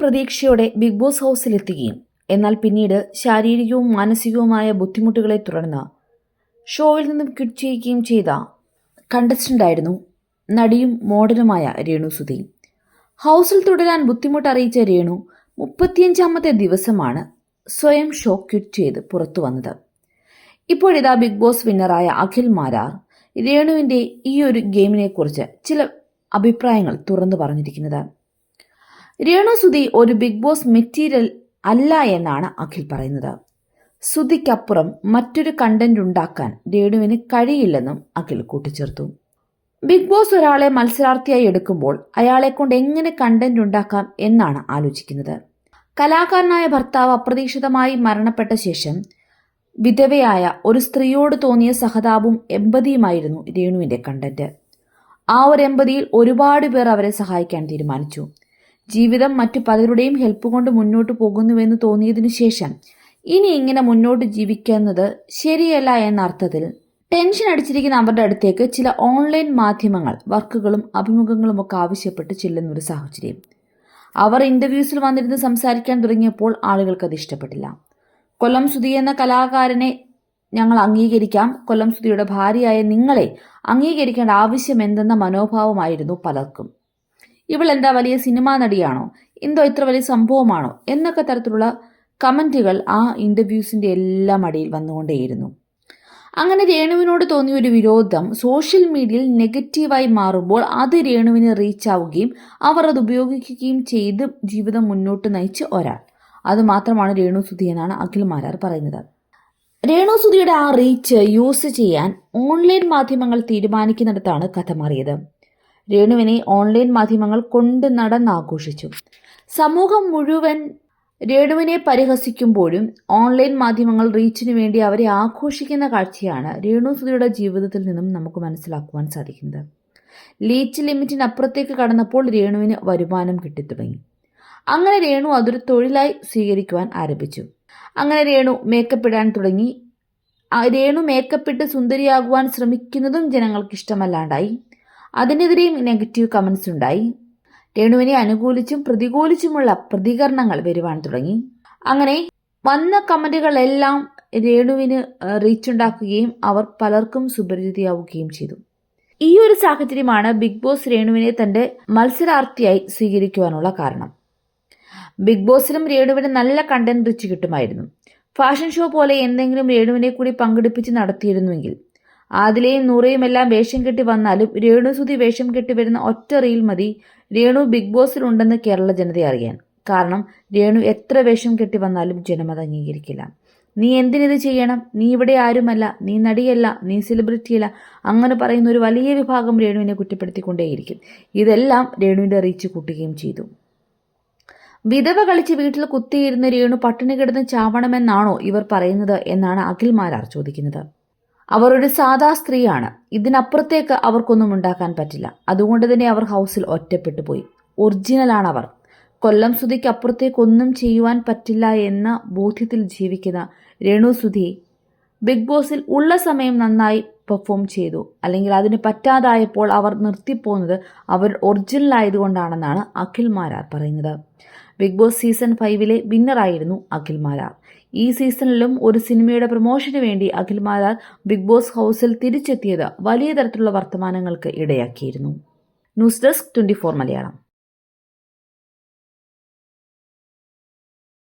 പ്രതീക്ഷയോടെ big boss ഹൗസിലെത്തുകയും. എന്നാൽ പിന്നീട് ശാരീരികവും മാനസികവുമായ ബുദ്ധിമുട്ടുകളെ തുടർന്ന് ഷോയിൽ നിന്നും ക്വിറ്റ് ചെയ്യുകയും ചെയ്ത കണ്ടസ്റ്റന്റായിരുന്നു നടിയും മോഡലുമായ രേണു സുധി. ഹൗസിൽ തുടരാൻ ബുദ്ധിമുട്ട് അറിയിച്ച രേണു മുപ്പത്തിയഞ്ചാമത്തെ ദിവസമാണ് സ്വയം ഷോ ക്വിറ്റ് ചെയ്ത് പുറത്തു വന്നത്. ഇപ്പോഴിതാ ബിഗ് ബോസ് വിന്നറായ അഖിൽ മാരാർ രേണുവിന്റെ ഈ ഒരു ഗെയിമിനെക്കുറിച്ച് ചില അഭിപ്രായങ്ങൾ തുറന്നു പറഞ്ഞിരിക്കുന്നത്. രേണു സുധി ഒരു ബിഗ് ബോസ് മെറ്റീരിയൽ അല്ല എന്നാണ് അഖിൽ പറയുന്നത്. സുധിക്കപ്പുറം മറ്റൊരു കണ്ടന്റ് ഉണ്ടാക്കാൻ രേണുവിന് കഴിയില്ലെന്നും അഖിൽ കൂട്ടിച്ചേർത്തു. ബിഗ് ബോസ് ഒരാളെ മത്സരാർത്ഥിയായി എടുക്കുമ്പോൾ അയാളെ കൊണ്ട് എങ്ങനെ കണ്ടന്റ് ഉണ്ടാക്കാം എന്നാണ് ആലോചിക്കുന്നത്. കലാകാരനായ ഭർത്താവ് അപ്രതീക്ഷിതമായി മരണപ്പെട്ട ശേഷം വിധവയായ ഒരു സ്ത്രീയോട് തോന്നിയ സഹതാപവും എമ്പതിയുമായിരുന്നു രേണുവിന്റെ കണ്ടന്റ് ആ ഒരു എമ്പതിയിൽ ഒരുപാട് പേർ അവരെ സഹായിക്കാൻ തീരുമാനിച്ചു. ജീവിതം മറ്റു പലരുടെയും ഹെൽപ്പ് കൊണ്ട് മുന്നോട്ട് പോകുന്നുവെന്ന് തോന്നിയതിനു ശേഷം ഇനി ഇങ്ങനെ മുന്നോട്ട് ജീവിക്കുന്നത് ശരിയല്ല എന്ന അർത്ഥത്തിൽ ടെൻഷൻ അടിച്ചിരിക്കുന്ന അവരുടെ അടുത്തേക്ക് ചില ഓൺലൈൻ മാധ്യമങ്ങൾ വർക്കുകളും അഭിമുഖങ്ങളും ഒക്കെ ആവശ്യപ്പെട്ട് ചെല്ലുന്ന ഒരു സാഹചര്യം. അവർ ഇന്റർവ്യൂസിൽ വന്നിരുന്ന് സംസാരിക്കാൻ തുടങ്ങിയപ്പോൾ ആളുകൾക്ക് അത് ഇഷ്ടപ്പെട്ടില്ല. കൊല്ലം സുധി എന്ന കലാകാരനെ ഞങ്ങൾ അംഗീകരിക്കാം. കൊല്ലം സുധിയുടെ ഭാര്യയായ നിങ്ങളെ അംഗീകരിക്കേണ്ട ആവശ്യം എന്തെന്ന മനോഭാവമായിരുന്നു പലർക്കും. ഇവൾ എന്താ വലിയ സിനിമാ നടിയാണോ? എന്തോ ഇത്ര വലിയ സംഭവമാണോ? എന്നൊക്കെ തരത്തിലുള്ള കമന്റുകൾ ആ ഇന്റർവ്യൂസിന്റെ എല്ലാം അടിയിൽ വന്നുകൊണ്ടേയിരുന്നു. അങ്ങനെ രേണുവിനോട് തോന്നിയ ഒരു വിരോധം സോഷ്യൽ മീഡിയയിൽ നെഗറ്റീവായി മാറുമ്പോൾ അത് രേണുവിന് റീച്ച് ആവുകയും അവർ അത് ഉപയോഗിക്കുകയും ചെയ്ത് ജീവിതം മുന്നോട്ട് നയിച്ച ഒരാൾ. അതുമാത്രമാണ് രേണു സുധി എന്നാണ് അഖിൽ മാരാർ പറയുന്നത്. രേണു സുധിയുടെ ആ റീച്ച് യൂസ് ചെയ്യാൻ ഓൺലൈൻ മാധ്യമങ്ങൾ തീരുമാനിക്കുന്നിടത്താണ് കഥ മാറിയത്. രേണുവിനെ ഓൺലൈൻ മാധ്യമങ്ങൾ കൊണ്ട് നടന്നാഘോഷിച്ചു സമൂഹം മുഴുവൻ രേണുവിനെ പരിഹസിക്കുമ്പോഴും ഓൺലൈൻ മാധ്യമങ്ങൾ റീച്ചിനു വേണ്ടി അവരെ ആഘോഷിക്കുന്ന കാഴ്ചയാണ് രേണു സുധിയുടെ ജീവിതത്തിൽ നിന്നും നമുക്ക് മനസ്സിലാക്കുവാൻ സാധിക്കുന്നത്. ലീച്ച് ലിമിറ്റിനപ്പുറത്തേക്ക് കടന്നപ്പോൾ രേണുവിന് വരുമാനം കിട്ടിത്തുടങ്ങി. അങ്ങനെ രേണു അതൊരു തൊഴിലായി സ്വീകരിക്കുവാൻ ആരംഭിച്ചു. അങ്ങനെ രേണു മേക്കപ്പ് ഇടാൻ തുടങ്ങി. രേണു മേക്കപ്പ് ഇട്ട് സുന്ദരിയാകുവാൻ ശ്രമിക്കുന്നതും ജനങ്ങൾക്ക് ഇഷ്ടമല്ലാണ്ടായി അതിനെതിരെയും നെഗറ്റീവ് കമൻസ് ഉണ്ടായി. രേണുവിനെ അനുകൂലിച്ചും പ്രതികൂലിച്ചുമുള്ള പ്രതികരണങ്ങൾ വരുവാൻ തുടങ്ങി. അങ്ങനെ വന്ന കമന്റുകളെല്ലാം രേണുവിന് റീച്ച് ഉണ്ടാക്കുകയും അവർ പലർക്കും സുപരിചിതയാവുകയും ചെയ്തു. ഈ ഒരു സാഹചര്യമാണ് ബിഗ് ബോസ് രേണുവിനെ തന്റെ മത്സരാർത്ഥിയായി സ്വീകരിക്കുവാനുള്ള കാരണം. ബിഗ് ബോസിലും രേണുവിന് നല്ല കണ്ടന്റ് റിച്ച് കിട്ടുമായിരുന്നു. ഫാഷൻ ഷോ പോലെ എന്തെങ്കിലും രേണുവിനെ കൂടി പങ്കെടുപ്പിച്ച് നടത്തിയിരുന്നുവെങ്കിൽ ആദിലയും നൂറയും എല്ലാം വേഷം കെട്ടി വന്നാലും രേണുസുതി വേഷം കെട്ടി വരുന്ന ഒറ്റ റീൽ മതി. രേണു ബിഗ് ബോസിലുണ്ടെന്ന് കേരള ജനത അറിയാൻ. കാരണം രേണു എത്ര വേഷം കെട്ടി വന്നാലും ജനമത് അംഗീകരിക്കില്ല. നീ എന്തിനിത് ചെയ്യണം? നീ ഇവിടെ ആരുമല്ല. നീ നടിയല്ല. നീ സെലിബ്രിറ്റിയല്ല. അങ്ങനെ പറയുന്ന ഒരു വലിയ വിഭാഗം രേണുവിനെ കുറ്റപ്പെടുത്തിക്കൊണ്ടേയിരിക്കും. ഇതെല്ലാം രേണുവിന്റെ റീച്ച് കൂട്ടുകയും ചെയ്തു. വിധവ കളിച്ച് വീട്ടിൽ കുത്തിയിരുന്ന രേണു പട്ടിണി കിടന്ന് ചാവണമെന്നാണോ ഇവർ പറയുന്നത് എന്നാണ് അഖിൽ മാരാർ ചോദിക്കുന്നത്. അവർ ഒരു സാധാ സ്ത്രീയാണ്. ഇതിനപ്പുറത്തേക്ക് അവർക്കൊന്നും ഉണ്ടാക്കാൻ പറ്റില്ല. അതുകൊണ്ട് തന്നെ അവർ ഹൗസിൽ ഒറ്റപ്പെട്ടു പോയി. ഒറിജിനലാണ് അവർ കൊല്ലം സുധിക്ക് അപ്പുറത്തേക്കൊന്നും ചെയ്യുവാൻ പറ്റില്ല എന്ന ബോധ്യത്തിൽ ജീവിക്കുന്ന രേണു സുധി ബിഗ് ബോസിൽ ഉള്ള സമയം നന്നായി പെർഫോം ചെയ്തു. അല്ലെങ്കിൽ അതിന് പറ്റാതായപ്പോൾ അവർ നിർത്തിപ്പോകുന്നത് അവർ ഒറിജിനൽ ആയതുകൊണ്ടാണെന്നാണ് അഖിൽ മാരാർ പറയുന്നത്. ബിഗ് ബോസ് സീസൺ ഫൈവിലെ വിന്നറായിരുന്നു അഖിൽ മാരാർ. ഈ സീസണിലും ഒരു സിനിമയുടെ പ്രൊമോഷന് വേണ്ടി അഖിൽ മാരാർ ബിഗ് ബോസ് ഹൗസിൽ തിരിച്ചെത്തിയത് വലിയ തരത്തിലുള്ള വർത്തമാനങ്ങൾക്ക് ഇടയാക്കിയിരുന്നു. News desk twenty Malayalam.